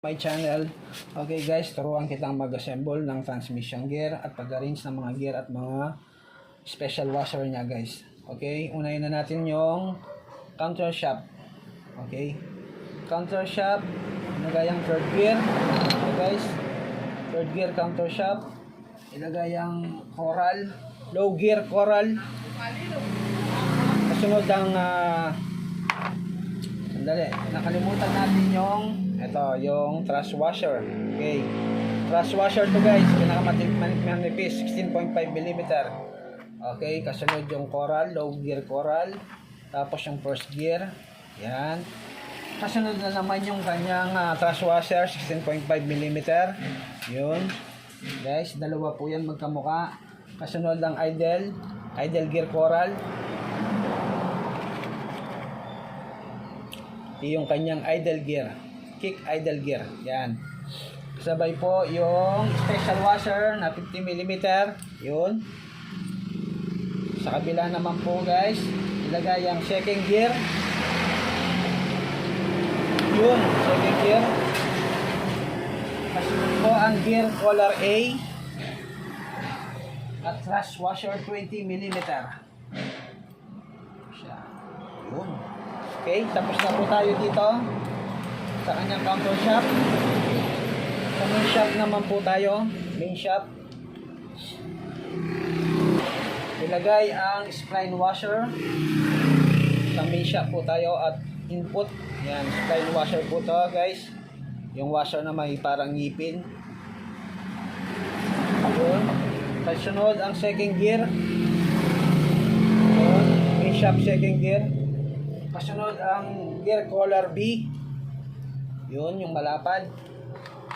my channel. Okay guys, turuan kitang mag-assemble ng transmission gear at pag-arrange ng mga gear at mga special washer niya guys. Okay, unahin na natin yung counter shaft. Okay, counter shaft, ilagay ang third gear. Okay guys, third gear counter shaft. Ilagay ang coral, low gear coral. Kasunod ang ah, Sandali, nakalimutan natin yung ito, yung trash washer. Okay. Trash washer to guys, pinakamanipis, 16.5 mm. Okay, kasunod yung coral, low gear coral. Tapos yung first gear. Yan. Kasunod na naman yung kanyang ah, trash washer, 16.5 mm. Yun. Guys, dalawa po yan magkamuka. Kasunod ang idle, idle gear coral. yung kanyang idle gear kick idle gear. Yan. Sabay po yung special washer na 50 mm yun. Sa kabila naman po guys ilagay ang second gear. Yun second gear. Kasunod po ang gear collar A. At trash washer 20 mm siya. Yun. Okay, tapos na po tayo dito sa kanyang counter shop. Sa main shop naman po tayo, main shop. Ilagay ang spline washer. Sa main shop po tayo at input. Yan, spline washer po to guys. Yung washer na may parang ngipin. Yun. Kasunod ang second gear. Yun, main shop second gear. Kasunod ang gear collar B. Yun, yung malapad.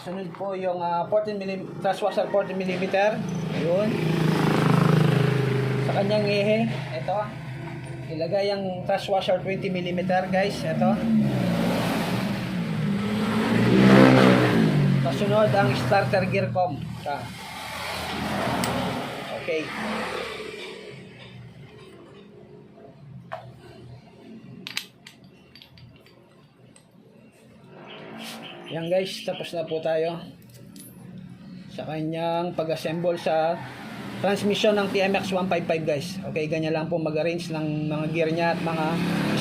Sunod po yung ah, 14 mm, trash washer 14 mm. Yun. Sa kanyang ehe, ito. Ilagay ang trash washer 20 mm guys. Ito. Kasunod ang starter gear com. Ito. Okay. Yan guys, tapos na po tayo sa kanyang pag-assemble sa transmission ng TMX 155 guys. Okay, ganyan lang po mag-arrange ng mga gear niya at mga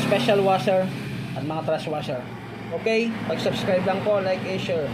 special washer at mga trash washer. Okay, pag-subscribe lang po, like and share.